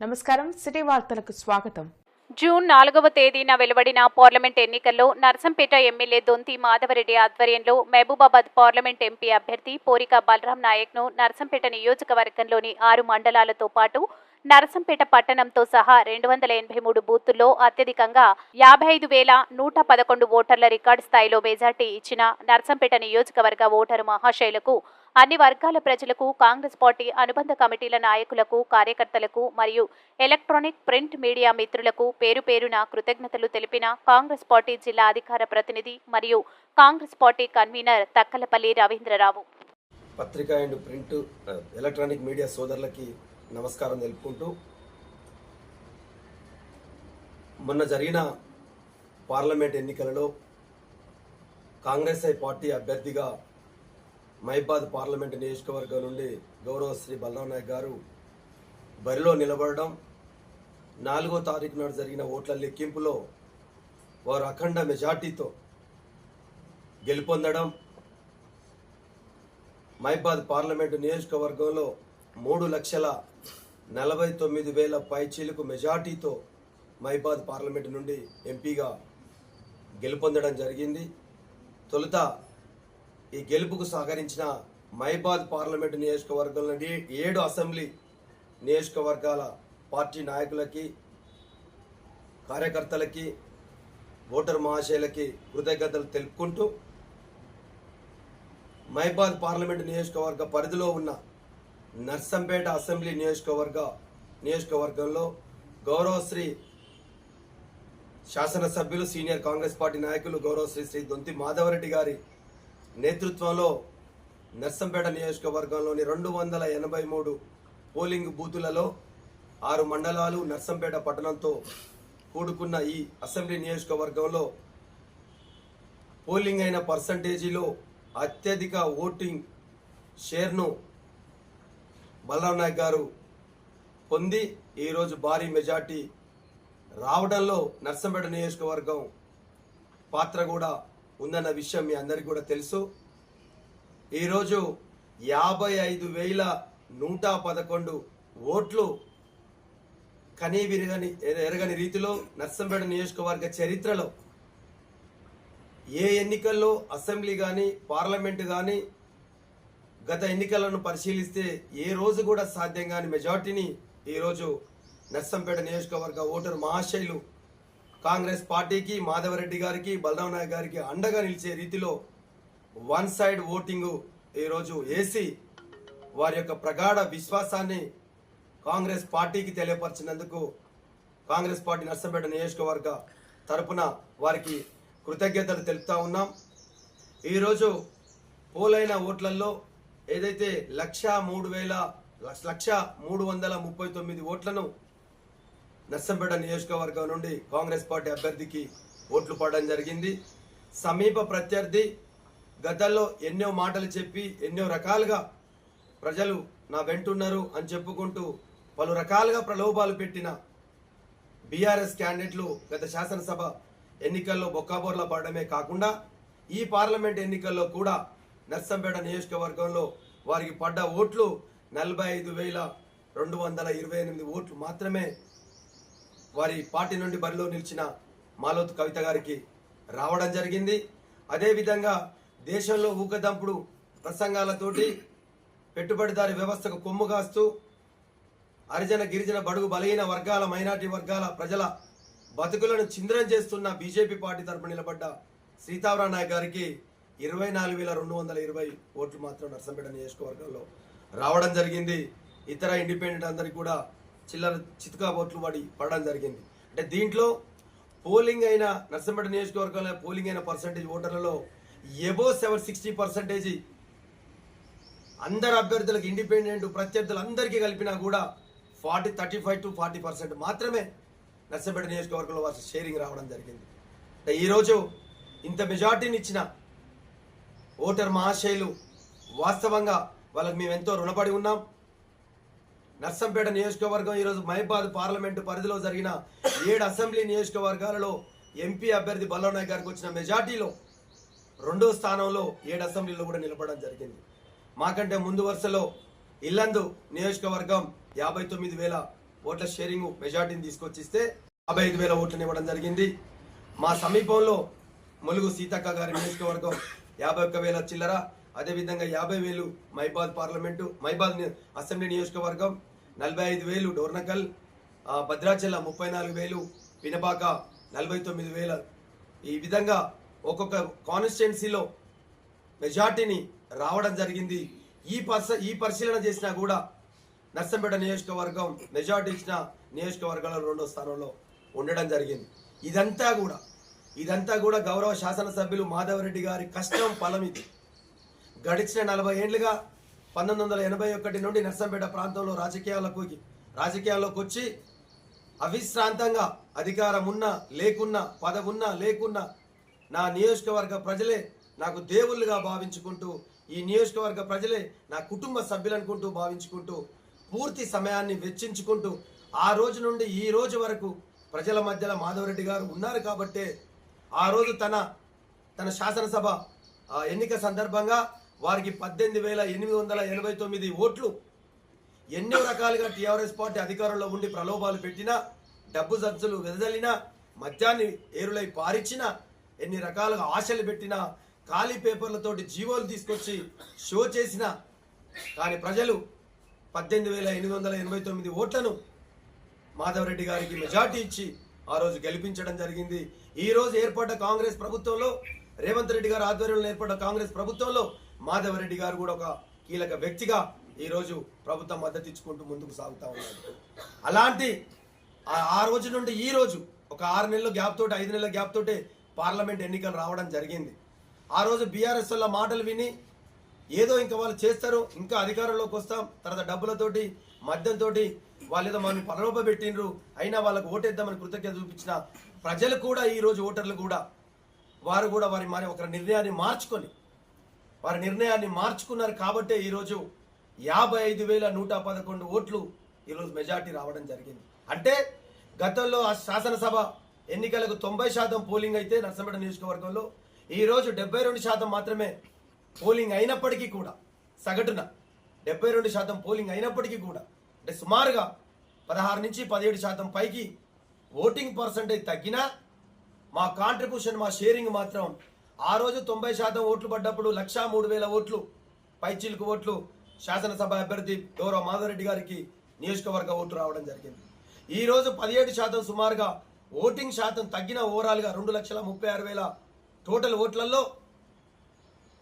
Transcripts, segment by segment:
నమస్కారం. సిటీ వార్తలకు స్వాగతం. జూన్ నాలుగవ తేదీన వెలువడిన పార్లమెంట్ ఎన్నికల్లో నర్సంపేట ఎమ్మెల్యే దొంతి మాధవరెడ్డి ఆధ్వర్యంలో మహబూబాబాద్ పార్లమెంట్ ఎంపీ అభ్యర్థి పోరిక బలరాం నాయక్ను నర్సంపేట నియోజకవర్గంలోని ఆరు మండలాలతో పాటు నరసంపేట పట్టణంతో సహా రెండు వందల ఎనభై మూడు బూతుల్లో అత్యధికంగా యాభై ఐదు వేల నూట పదకొండు ఓటర్ల రికార్డు స్థాయిలో మెజార్టీ ఇచ్చిన నర్సంపేట నియోజకవర్గ ఓటరు మహాశైలకు అన్ని వర్గాల ప్రజలకు కాంగ్రెస్ పార్టీ అనుబంధ కమిటీల నాయకులకు కార్యకర్తలకు మరియు ఎలక్ట్రానిక్ ప్రింట్ మీడియా మిత్రులకు పేరు పేరున కృతజ్ఞతలు తెలిపిన కాంగ్రెస్ పార్టీ జిల్లా అధికార ప్రతినిధి మరియు కాంగ్రెస్ పార్టీ కన్వీనర్ తక్కలపల్లి రవీంద్రరావు. పత్రికా అండ్ ప్రింట్ ఎలక్ట్రానిక్ మీడియా సోదరులకి నమస్కారం తెలుపుకుంటూ మొన్న జరిగిన పార్లమెంట్ ఎన్నికలలో కాంగ్రెస్ పార్టీ అభ్యర్థిగా మహిబాద్ పార్లమెంట్ నియోజకవర్గం నుండి గౌరవ శ్రీ బలరాం నాయక్ గారు బరిలో నిలబడడం నాలుగో తారీఖు నాడు జరిగిన ఓట్ల లెక్కింపులో వారు అఖండ మెజార్టీతో గెలుపొందడం మైబాద్ పార్లమెంటు నియోజకవర్గంలో మూడు లక్షల నలభై తొమ్మిది వేల పైచీలకు మెజార్టీతో మైబాద్ పార్లమెంటు నుండి ఎంపీగా గెలుపొందడం జరిగింది. తొలుత ఈ గెలుపుకు సహకరించిన మైబాద్ పార్లమెంటు నియోజకవర్గంలోని ఏడు అసెంబ్లీ నియోజకవర్గాల పార్టీ నాయకులకి కార్యకర్తలకి ఓటర్ మహాశయులకి కృతజ్ఞతలు తెలుపుకుంటూ మైబాద్ పార్లమెంట్ నియోజకవర్గ పరిధిలో ఉన్న నర్సంపేట అసెంబ్లీ నియోజకవర్గ నియోజకవర్గంలో గౌరవశ్రీ శాసనసభ్యులు సీనియర్ కాంగ్రెస్ పార్టీ నాయకులు గౌరవశ్రీ శ్రీ దొంతి మాధవరెడ్డి గారి నేతృత్వంలో నర్సంపేట నియోజకవర్గంలోని రెండు వందల ఎనభై మూడు పోలింగ్ బూతులలో ఆరు మండలాలు నర్సంపేట పట్టణంతో కూడుకున్న ఈ అసెంబ్లీ నియోజకవర్గంలో పోలింగ్ అయిన పర్సంటేజీలో అత్యధిక ఓటింగ్ షేర్ను బలరాం నాయక్ గారు పొంది ఈరోజు భారీ మెజార్టీ రావడంలో నర్సంపేట నియోజకవర్గం పాత్ర కూడా ఉందన్న విషయం మీ అందరికీ కూడా తెలుసు. ఈరోజు యాభై ఐదు వేల నూట పదకొండు ఓట్లు కనీ విరగని ఎరగని రీతిలో నర్సంపేట నియోజకవర్గ చరిత్రలో ఏ ఎన్నికల్లో అసెంబ్లీ కానీ పార్లమెంటు కానీ గత ఎన్నికలను పరిశీలిస్తే ఏ రోజు కూడా సాధ్యం కాని మెజార్టీని ఈరోజు నర్సంపేట నియోజకవర్గ ఓటరు మహాశైలు కాంగ్రెస్ పార్టీకి మాధవరెడ్డి గారికి బలరాం నాయక్ గారికి అండగా నిలిచే రీతిలో వన్ సైడ్ ఓటింగ్ ఈరోజు వేసి వారి యొక్క ప్రగాఢ విశ్వాసాన్ని కాంగ్రెస్ పార్టీకి తెలియపరిచినందుకు కాంగ్రెస్ పార్టీ నర్సంపేట నియోజకవర్గ తరపున వారికి కృతజ్ఞతలు తెలుపుతా ఉన్నాం. ఈరోజు పోలైన ఓట్లలో ఏదైతే లక్ష మూడు వేల లక్ష మూడు వందల ముప్పై తొమ్మిది ఓట్లను నర్సంపేట నియోజకవర్గం నుండి కాంగ్రెస్ పార్టీ అభ్యర్థికి ఓట్లు పడడం జరిగింది. సమీప ప్రత్యర్థి గతంలో ఎన్నో మాటలు చెప్పి ఎన్నో రకాలుగా ప్రజలు నా వెంటున్నారు అని చెప్పుకుంటూ పలు రకాలుగా ప్రలోభాలు పెట్టిన బీఆర్ఎస్ క్యాండిడేట్లు గత శాసనసభ ఎన్నికల్లో బొక్కాబోర్ల పడడమే కాకుండా ఈ పార్లమెంట్ ఎన్నికల్లో కూడా నర్సంపేట నియోజకవర్గంలో వారికి పడ్డ ఓట్లు నలభై ఐదు వేల రెండు వందల ఇరవై ఎనిమిది ఓట్లు మాత్రమే వారి పార్టీ నుండి బరిలో నిలిచిన మాలోత్ కవిత గారికి రావడం జరిగింది. అదేవిధంగా దేశంలో ఊకదంపుడు ప్రసంగాలతోటి పెట్టుబడిదారి వ్యవస్థకు కొమ్ము కాస్తూ హరిజన గిరిజన బడుగు బలహీన వర్గాల మైనార్టీ వర్గాల ప్రజల బతుకులను చింద్రం చేస్తున్న బీజేపీ పార్టీ తరపున నిలబడ్డ సీతారాం నాయక్ గారికి ఇరవై నాలుగు వేల రెండు వందల ఇరవై ఓట్లు మాత్రం నర్సంపేట నియోజకవర్గంలో రావడం జరిగింది. ఇతర ఇండిపెండెంట్ అందరికీ కూడా చిల్లర చితుకా ఓట్లు పడి పడడం జరిగింది. అంటే దీంట్లో పోలింగ్ అయిన నర్సంపేట నియోజకవర్గంలో పోలింగ్ అయిన పర్సంటేజ్ ఓటర్లలో ఎబో సెవెన్ సిక్స్టీ పర్సంటేజ్ అందరు అభ్యర్థులకు ఇండిపెండెంట్ ప్రత్యర్థులు అందరికీ కలిపినా కూడా forty thirty five to forty percent మాత్రమే నర్సంపేట నియోజకవర్గంలో వారి షేరింగ్ రావడం జరిగింది. అంటే ఈరోజు ఇంత మెజార్టీని ఇచ్చిన ఓటర్ మహాశైలు వాస్తవంగా వాళ్ళకి మేము ఎంతో రుణపడి ఉన్నాం. నర్సంపేట నియోజకవర్గం ఈరోజు మహిబాద్ పార్లమెంటు పరిధిలో జరిగిన ఏడు అసెంబ్లీ నియోజకవర్గాలలో ఎంపీ అభ్యర్థి బల్లనాయ్ గారికి వచ్చిన మెజార్టీలో రెండో స్థానంలో ఏడు అసెంబ్లీలో కూడా నిలబడడం జరిగింది. మాకంటే ముందు వరుసలో ఇల్లందు నియోజకవర్గం యాభై తొమ్మిది వేల ఓట్ల షేరింగ్ మెజార్టీని తీసుకొచ్చిస్తే యాభై ఐదు వేల ఓట్లను ఇవ్వడం జరిగింది. మా సమీపంలో ములుగు సీతక్క గారి నియోజకవర్గం యాభై ఒక్క వేల చిల్లర అదేవిధంగా యాభై వేలు మైబాద్ పార్లమెంటు మైబాద్ అసెంబ్లీ నియోజకవర్గం నలభై ఐదు వేలు డోర్నకల్ భద్రాచల ముప్పై నాలుగు వేలు వినబాక నలభై తొమ్మిది వేల. ఈ విధంగా ఒక్కొక్క కాన్స్టిట్యున్సీలో మెజార్టీని రావడం జరిగింది. ఈ పర్స ఈ పరిశీలన చేసినా కూడా నర్సంపేట నియోజకవర్గం మెజార్టీ ఇచ్చిన నియోజకవర్గాల రెండో స్థానంలో ఉండడం జరిగింది. ఇదంతా కూడా ఇదంతా కూడా గౌరవ శాసనసభ్యులు మాధవరెడ్డి గారి కష్టం ఫలం ఇది. గడిచిన నలభై ఏండ్లుగా పంతొమ్మిది వందల ఎనభై ఒకటి నుండి నర్సంపేట ప్రాంతంలో రాజకీయాలకు రాజకీయాల్లోకి వచ్చి అవిశ్రాంతంగా అధికారం ఉన్నా లేకున్నా పదవున్నా లేకున్నా నా నియోజకవర్గ ప్రజలే నాకు దేవుళ్ళుగా భావించుకుంటూ ఈ నియోజకవర్గ ప్రజలే నా కుటుంబ సభ్యులనుకుంటూ భావించుకుంటూ పూర్తి సమయాన్ని వెచ్చించుకుంటూ ఆ రోజు నుండి ఈ రోజు వరకు ప్రజల మధ్యలో మాధవరెడ్డి గారు ఉన్నారు కాబట్టే ఆ రోజు తన తన శాసనసభ ఎన్నిక సందర్భంగా వారికి పద్దెనిమిది వేల ఎనిమిది వందల ఎనభై తొమ్మిది ఓట్లు. ఎన్నో రకాలుగా టీఆర్ఎస్ పార్టీ అధికారంలో ఉండి ప్రలోభాలు పెట్టినా డబ్బు సబ్జులు వెదజల్లినా మద్యాన్ని ఏరులై పారిచ్చినా ఎన్ని రకాలుగా ఆశలు పెట్టినా ఖాళీ పేపర్లతోటి జీవోలు తీసుకొచ్చి షో చేసిన కానీ ప్రజలు పద్దెనిమిది వేల ఎనిమిది వందల ఎనభై తొమ్మిది ఓట్లను మాధవరెడ్డి గారికి మెజార్టీ ఇచ్చి ఆ రోజు గెలిపించడం జరిగింది. ఈ రోజు ఏర్పడ్డ కాంగ్రెస్ ప్రభుత్వంలో రేవంత్ రెడ్డి గారు ఆధ్వర్యంలో ఏర్పడ్డ కాంగ్రెస్ ప్రభుత్వంలో మాధవరెడ్డి గారు కూడా ఒక కీలక వ్యక్తిగా ఈరోజు ప్రభుత్వం మద్దతు ఇచ్చుకుంటూ ముందుకు సాగుతూ ఉన్నారు అలాంటి ఆ- రోజు నుండి ఈ రోజు ఒక ఆరు నెలల గ్యాప్ తోటి ఐదు నెలల గ్యాప్ తోటి పార్లమెంట్ ఎన్నికలు రావడం జరిగింది. ఆ రోజు బీఆర్ఎస్ వల్ల మాటలు విని ఏదో ఇంకా వాళ్ళు చేస్తారు ఇంకా అధికారంలోకి వస్తాం తర్వాత డబ్బులతోటి మద్యంతో వాళ్ళు ఏదో మనం పరలోప పెట్టిండ్రు అయినా వాళ్ళకు ఓటేద్దామని కృతజ్ఞత చూపించిన ప్రజలు కూడా ఈరోజు ఓటర్లు కూడా వారు కూడా వారి మరి ఒక నిర్ణయాన్ని మార్చుకొని వారి నిర్ణయాన్ని మార్చుకున్నారు కాబట్టే ఈరోజు యాభై ఐదు వేల నూట పదకొండు ఓట్లు ఈరోజు మెజార్టీ రావడం జరిగింది. అంటే గతంలో ఆ శాసనసభ ఎన్నికలకు తొంభై శాతం పోలింగ్ అయితే నర్సంపేట నియోజకవర్గంలో ఈరోజు డెబ్బై రెండు శాతం మాత్రమే పోలింగ్ అయినప్పటికీ కూడా సగటున డెబ్బై రెండు శాతం పోలింగ్ అయినప్పటికీ కూడా అంటే సుమారుగా పదహారు నుంచి పదిహేడు శాతం పైకి ఓటింగ్ పర్సంటేజ్ తగ్గినా మా కాంట్రిబ్యూషన్ మా షేరింగ్ మాత్రం ఆ రోజు తొంభై శాతం ఓట్లు పడ్డప్పుడు లక్షా మూడు వేల ఓట్లు పైచీలకు ఓట్లు శాసనసభ అభ్యర్థి గౌరవ మాధవరెడ్డి గారికి నియోజకవర్గ ఓట్లు రావడం జరిగింది. ఈ రోజు పదిహేడు శాతం సుమారుగా ఓటింగ్ శాతం తగ్గిన ఓవరాల్గా రెండు లక్షల ముప్పై ఆరు వేల టోటల్ ఓట్లలో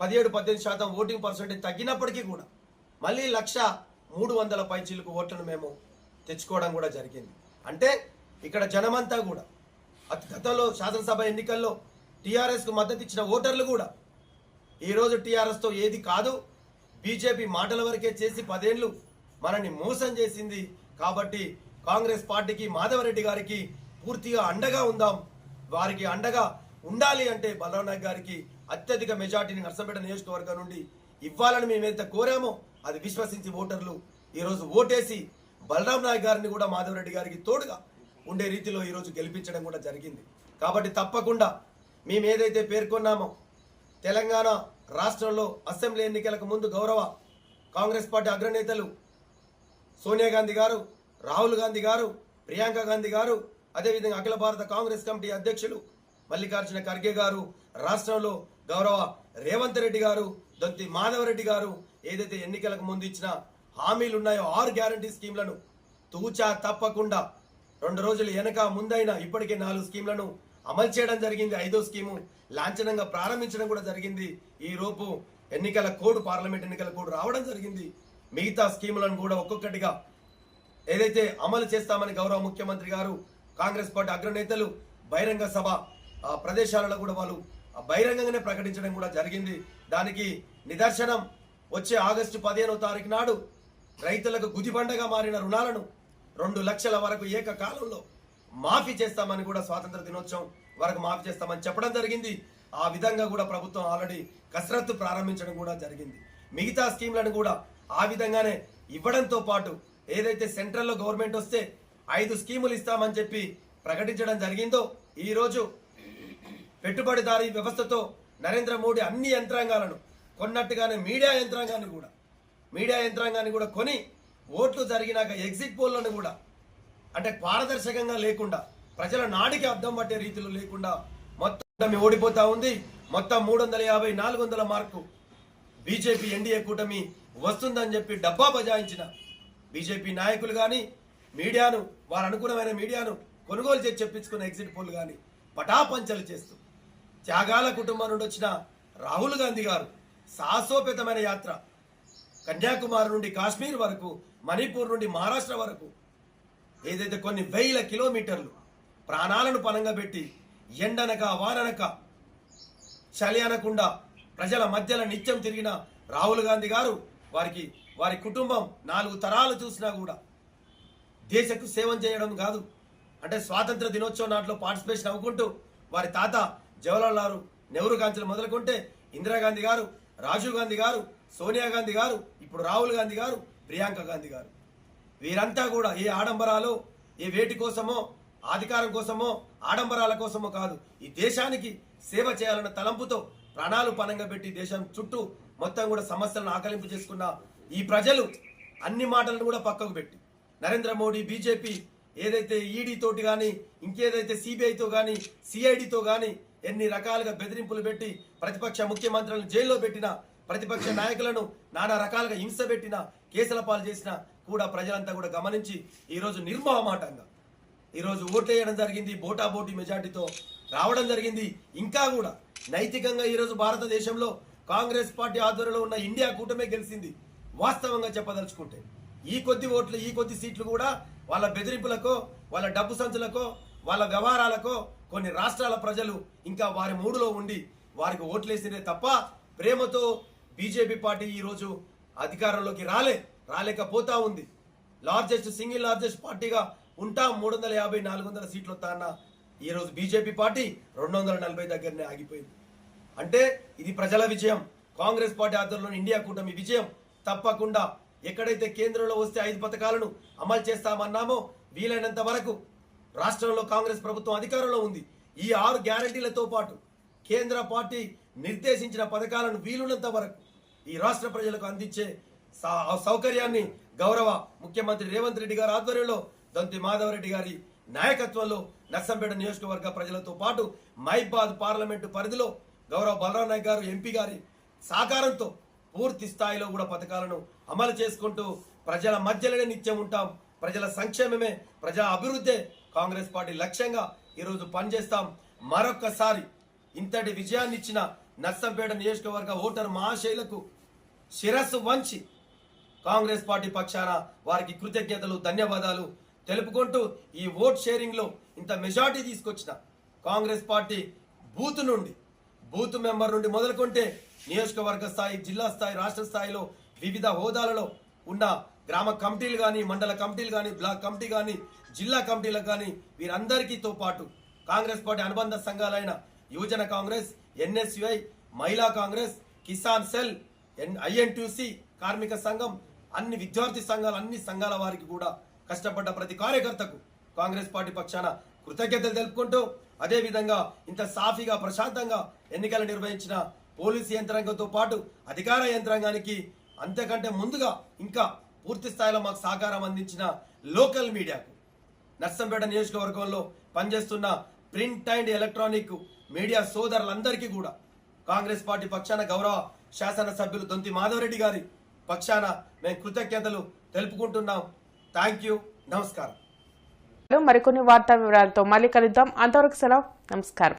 పదిహేడు పద్దెనిమిది శాతం ఓటింగ్ పర్సెంటేజ్ తగ్గినప్పటికీ కూడా మళ్ళీ లక్ష మూడు వందల పైచీలకు ఓట్లను మేము తెచ్చుకోవడం కూడా జరిగింది. అంటే ఇక్కడ జనమంతా కూడా అతి గతంలో శాసనసభ ఎన్నికల్లో టీఆర్ఎస్కు మద్దతు ఇచ్చిన ఓటర్లు కూడా ఈరోజు టీఆర్ఎస్తో ఏది కాదు. బీజేపీ మాటల వరకే చేసి పదేళ్ళు మనల్ని మోసం చేసింది. కాబట్టి కాంగ్రెస్ పార్టీకి మాధవరెడ్డి గారికి పూర్తిగా అండగా ఉందాం. వారికి అండగా ఉండాలి అంటే బలరాం నాయక్ గారికి అత్యధిక మెజార్టీని నర్సంపేట నియోజకవర్గం నుండి ఇవ్వాలని మేమైతే కోరామో అది విశ్వసించి ఓటర్లు ఈరోజు ఓటేసి బలరాం నాయక్ గారిని కూడా మాధవరెడ్డి గారికి తోడుగా ఉండే రీతిలో ఈరోజు గెలిపించడం కూడా జరిగింది. కాబట్టి తప్పకుండా మేము ఏదైతే పేర్కొన్నామో తెలంగాణ రాష్ట్రంలో అసెంబ్లీ ఎన్నికలకు ముందు గౌరవ కాంగ్రెస్ పార్టీ అగ్రనేతలు సోనియా గాంధీ గారు రాహుల్ గాంధీ గారు ప్రియాంక గాంధీ గారు అదేవిధంగా అఖిల భారత కాంగ్రెస్ కమిటీ అధ్యక్షులు మల్లికార్జున ఖర్గే గారు రాష్ట్రంలో గౌరవ రేవంత్ రెడ్డి గారు దొంతి మాధవరెడ్డి గారు ఏదైతే ఎన్నికలకు ముందు ఇచ్చిన హామీలు ఉన్నాయో ఆరు గ్యారంటీ స్కీమ్లను తూచా తప్పకుండా రెండు రోజులు వెనక ముందైన ఇప్పటికే నాలుగు స్కీమ్లను అమలు చేయడం జరిగింది. ఐదో స్కీము లాంఛనంగా ప్రారంభించడం కూడా జరిగింది. ఈ రూపు ఎన్నికల కోడ్ పార్లమెంట్ ఎన్నికల కోడ్ రావడం జరిగింది. మిగతా స్కీములను కూడా ఒక్కొక్కటిగా ఏదైతే అమలు చేస్తామని గౌరవ ముఖ్యమంత్రి గారు కాంగ్రెస్ పార్టీ అగ్రనేతలు బహిరంగ సభ ప్రదేశాలలో కూడా వాళ్ళు బహిరంగంగానే ప్రకటించడం కూడా జరిగింది. దానికి నిదర్శనం వచ్చే ఆగస్టు పదిహేనో తారీఖు నాడు రైతులకు గుదిబండగా మారిన రుణాలను రెండు లక్షల వరకు ఏకకాలంలో మాఫీ చేస్తామని కూడా స్వాతంత్ర దినోత్సవం వరకు మాఫీ చేస్తామని చెప్పడం జరిగింది. ఆ విధంగా కూడా ప్రభుత్వం ఆల్రెడీ కసరత్తు ప్రారంభించడం కూడా జరిగింది. మిగతా స్కీమ్లను కూడా ఆ విధంగానే ఇవ్వడంతో పాటు ఏదైతే సెంట్రల్లో గవర్నమెంట్ వస్తే ఐదు స్కీములు ఇస్తామని చెప్పి ప్రకటించడం జరిగిందో ఈరోజు పెట్టుబడిదారీ వ్యవస్థతో నరేంద్ర మోడీ అన్ని యంత్రాంగాలను కొన్నట్టుగానే మీడియా యంత్రాంగాన్ని కూడా మీడియా యంత్రాంగాన్ని కూడా కొని ఓట్లు జరిగినాక ఎగ్జిట్ పోల్లను కూడా అంటే పారదర్శకంగా లేకుండా ప్రజల నాడికి అర్థం పట్టే రీతిలో లేకుండా మొత్తం ఓడిపోతా ఉంది. మొత్తం మూడు వందల యాభై నాలుగు వందల మార్కు బీజేపీ ఎన్డీఏ కూటమి వస్తుందని చెప్పి డబ్బా బజాయించిన బీజేపీ నాయకులు కానీ మీడియాను వారు అనుకూలమైన మీడియాను కొనుగోలు చేసి చెప్పించుకున్న ఎగ్జిట్ పోల్ కానీ పటాపంచలు చేస్తూ త్యాగాల కుటుంబం నుండి వచ్చిన రాహుల్ గాంధీ గారు సాహసోపేతమైన యాత్ర. కన్యాకుమారి నుండి కాశ్మీర్ వరకు మణిపూర్ నుండి మహారాష్ట్ర వరకు ఏదైతే కొన్ని వేల కిలోమీటర్లు ప్రాణాలను పనంగా పెట్టి ఎండనక వాననక చలి అనకుండా ప్రజల మధ్యలో నిత్యం తిరిగిన రాహుల్ గాంధీ గారు వారికి వారి కుటుంబం నాలుగు తరాలు చూసినా కూడా దేశకు సేవం చేయడం కాదు. అంటే స్వాతంత్ర దినోత్సవం నాటిలో పార్టిసిపేషన్ అవ్వుకుంటూ వారి తాత జవహర్లాల్ నెహ్రూ నెహ్రూ గాంధీలు మొదలుకుంటే ఇందిరాగాంధీ గారు రాజీవ్ గాంధీ గారు సోనియా గాంధీ గారు ఇప్పుడు రాహుల్ గాంధీ గారు ప్రియాంక గాంధీ గారు. వీరంతా కూడా ఏ ఆడంబరాలు ఏ వేటి కోసమో అధికారం కోసమో ఆడంబరాల కోసమో కాదు ఈ దేశానికి సేవ చేయాలన్న తలంపుతో ప్రాణాలు పనంగా పెట్టి దేశం చుట్టూ మొత్తం కూడా సమస్యలను ఆకలింపు చేసుకున్న ఈ ప్రజలు అన్ని మాటలను కూడా పక్కకు పెట్టి నరేంద్ర మోడీ బీజేపీ ఏదైతే ఈడీతోటి కానీ ఇంకేదైతే సిబిఐతో కానీ సిఐడితో కానీ ఎన్ని రకాలుగా బెదిరింపులు పెట్టి ప్రతిపక్ష ముఖ్యమంత్రులను జైల్లో పెట్టిన ప్రతిపక్ష నాయకులను నానా రకాలుగా హింస పెట్టిన కేసుల పాలు చేసిన కూడా ప్రజలంతా కూడా గమనించి ఈరోజు నిర్మోహమాటంగా ఈరోజు ఓట్లేయడం జరిగింది బోటాబోటీ మెజార్టీతో రావడం జరిగింది. ఇంకా కూడా నైతికంగా ఈరోజు భారతదేశంలో కాంగ్రెస్ పార్టీ ఆధ్వర్యంలో ఉన్న ఇండియా కూటమే గెలిచింది. వాస్తవంగా చెప్పదలుచుకుంటే ఈ కొద్ది ఓట్లు ఈ కొద్ది సీట్లు కూడా వాళ్ళ బెదిరింపులకో వాళ్ళ డబ్బు సంచులకో వాళ్ళ వ్యవహారాలకో కొన్ని రాష్ట్రాల ప్రజలు ఇంకా వారి మూడులో ఉండి వారికి ఓట్లేసినే తప్ప ప్రేమతో బీజేపీ పార్టీ ఈరోజు అధికారంలోకి రాలే. రాలేకపోతా ఉంది. లార్జెస్ట్ సింగిల్ లార్జెస్ట్ పార్టీగా ఉంటా మూడు వందల యాభై నాలుగు వందల సీట్లు వస్తా అన్న ఈరోజు బీజేపీ పార్టీ రెండు వందల నలభై దగ్గరనే ఆగిపోయింది. అంటే ఇది ప్రజల విజయం. కాంగ్రెస్ పార్టీ ఆధ్వర్యంలోని ఇండియా కూటమి విజయం. తప్పకుండా ఎక్కడైతే కేంద్రంలో వస్తే ఐదు పథకాలను అమలు చేస్తామన్నామో వీలైనంత వరకు రాష్ట్రంలో కాంగ్రెస్ ప్రభుత్వం అధికారంలో ఉంది. ఈ ఆరు గ్యారంటీలతో పాటు కేంద్ర పార్టీ నిర్దేశించిన పథకాలను వీలున్నంత వరకు ఈ రాష్ట్ర ప్రజలకు అందించే సౌకర్యాన్ని గౌరవ ముఖ్యమంత్రి రేవంత్ రెడ్డి గారి ఆధ్వర్యంలో దొంతి మాధవరెడ్డి గారి నాయకత్వంలో నర్సంపేట నియోజకవర్గ ప్రజలతో పాటు మైబాద్ పార్లమెంటు పరిధిలో గౌరవ బలరాం నాయక్ గారు ఎంపీ గారి సహకారంతో పూర్తి స్థాయిలో కూడా పథకాలను అమలు చేసుకుంటూ ప్రజల మధ్యలోనే నిత్యం ఉంటాం. ప్రజల సంక్షేమమే ప్రజా అభివృద్ధే కాంగ్రెస్ పార్టీ లక్ష్యంగా ఈరోజు పనిచేస్తాం. మరొక్కసారి ఇంతటి విజయాన్ని ఇచ్చిన నర్సంపేట నియోజకవర్గ ఓటర్ మహాశైలకు శిరస్సు వంచి కాంగ్రెస్ పార్టీ పక్షాన వారికి కృతజ్ఞతలు ధన్యవాదాలు తెలుపుకుంటూ ఈ ఓట్ షేరింగ్లో ఇంత మెజార్టీ తీసుకొచ్చిన కాంగ్రెస్ పార్టీ బూత్ నుండి బూత్ మెంబర్ నుండి మొదలుకుంటే నియోజకవర్గ స్థాయి జిల్లా స్థాయి రాష్ట్ర స్థాయిలో వివిధ హోదాలలో ఉన్న గ్రామ కమిటీలు కానీ మండల కమిటీలు కానీ బ్లాక్ కమిటీ కానీ జిల్లా కమిటీలకు కానీ వీరందరికీతో పాటు కాంగ్రెస్ పార్టీ అనుబంధ సంఘాలైన యువజన కాంగ్రెస్ ఎన్ఎస్యుఐ మహిళా Congress Kisan cell N INTUC కార్మిక సంఘం అన్ని విద్యార్థి సంఘాలు అన్ని సంఘాల వారికి కూడా కష్టపడ్డ ప్రతి కార్యకర్తకు కాంగ్రెస్ పార్టీ పక్షాన కృతజ్ఞతలు తెలుపుకుంటూ అదేవిధంగా ఇంత సాఫీగా ప్రశాంతంగా ఎన్నికలు నిర్వహించిన పోలీసు యంత్రాంగంతో పాటు అధికార యంత్రాంగానికి అంతకంటే ముందుగా ఇంకా పూర్తి స్థాయిలో మాకు సహకారం అందించిన లోకల్ మీడియాకు నర్సంపేట నియోజకవర్గంలో పనిచేస్తున్న ప్రింట్ అండ్ ఎలక్ట్రానిక్ మీడియా సోదరులందరికీ కూడా కాంగ్రెస్ పార్టీ పక్షాన గౌరవ శాసనసభ్యులు దొంతి మాధవరెడ్డి గారి పక్షాన మేము కృతజ్ఞతలు తెలుపుకుంటున్నాం. థ్యాంక్ యూ నమస్కారం. మరికొన్ని వార్తా వివరాలతో మళ్ళీ కలుద్దాం. అంతవరకు సెలవు. నమస్కారం.